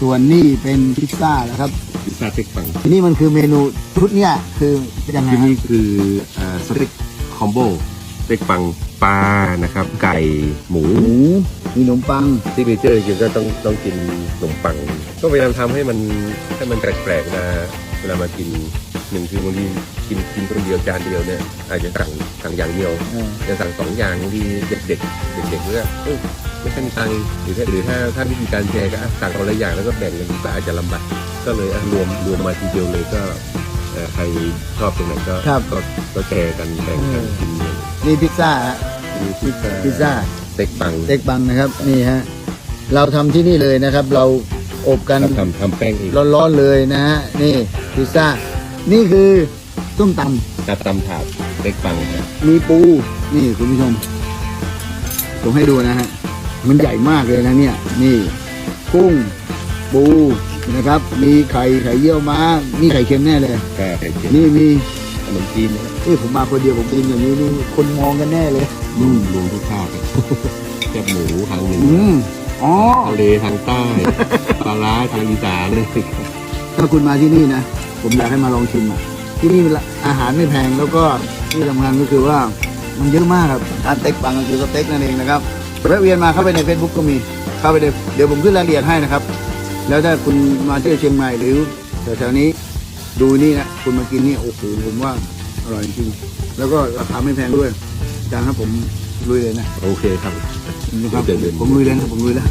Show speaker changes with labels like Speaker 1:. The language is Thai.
Speaker 1: ส่วนนี่เป็นพิซซ่านะครับ
Speaker 2: พิซซ่าเต็กปัง
Speaker 1: ทีนี้มันคือเมนูชุดเนี่ยคือยังไง
Speaker 2: ที่
Speaker 1: ฮะ
Speaker 2: นี่คืออ่าสเต็กคอมโบสเต็กปังปลานะครับ ไก่หมู
Speaker 1: หมูมีขนมปัง
Speaker 2: ที่เนเจอร์จริงๆก็ต้องต้องกินขนมปัง ก็พยายามทำให้มันให้มันแปลกๆนะเวลามากิน หนึ่งคือบางทีกินกินคนเดียวจานเดียวเนี่ยอาจจะสั่งสั่งอย่างเดียว
Speaker 1: เออ
Speaker 2: จะสั่งสองอย่างบางทีเด็กๆเด็กๆเนี่ยเอ้ยไม่ใช่มีตังค์หรือถ้าหรือถ้าถ้าวิธีการแชร์ก็อะสั่งคนละอย่างแล้วก็แบ่งกันก็อาจจะลำบากก็เลยอะรวมรวมมาทีเดียวเลยก็เอ่อใครชอบตรงไหนก็ก็ก็แชร์กันแบ่งกันกินเลย
Speaker 1: นี่พิซซ่าฮะ
Speaker 2: มีพิซซ่า
Speaker 1: พิซซ่า
Speaker 2: สเต็กปัง
Speaker 1: เต็กบังนะครับนี่ฮะเราทำที่นี่เลยนะครับ เราอบกัน
Speaker 2: ทำทำแป้งเอง
Speaker 1: ร้อนๆเลยนะฮะนี่พิซซ่า นี่คือส้มต
Speaker 2: กระตำถาดสเต็กปังครับำ
Speaker 1: มีปู นี่คุณผู้ชม ผมให้ดูนะฮะ มันใหญ่มากเลยนะเนี่ย นี่ กุ้ง ปูนะครับ มีไข่ไข่เยี่ยวม้ามีไข่เค็มแน่เลย
Speaker 2: ก็ไข่เจียว
Speaker 1: นี่มี
Speaker 2: ขนมจีนนะครับ
Speaker 1: เอ้ยผมมาคนเดียวผมกินอย่างนี้นี่คนมองกันแน่เลย
Speaker 2: รวมรวมทุกภาคเลยแคบหมูทางเหนื
Speaker 1: อื
Speaker 2: อ
Speaker 1: มอ๋อ
Speaker 2: ทะเลทางใต้ ปลาร้าทางอีสานเลย
Speaker 1: ถ้าคุณมาที่นี่นะ ผมอยากให้มาลองชิมอะที่นี่อาหารไม่แพงแล้วก็ที่สำคัญก็คือว่ามันเยอะมากครับร้านเต็กบางก็คือสเต็กนั่นเองนะครับแวะเวียนมาเข้าไปใน Facebook ก็มีเข้าไปเดี๋ยวเดี๋ยวผมขึ้นรายละเอียดให้นะครับ แล้วถ้าคุณมาเที่ยวเชียงใหม่หรือแถวๆนี้ดูนี่นะคุณมากินนี่โอ้โหผมว่าอร่อยจริงๆแล้วก็ราคาไม่แพงด้วยอาจารย์ครับผมลุยเลยนะ
Speaker 2: โอเคครับ
Speaker 1: นะครับ
Speaker 2: เดี๋ยวเดี๋ยว
Speaker 1: ผมลุยเลยนะผมลุยแล้ว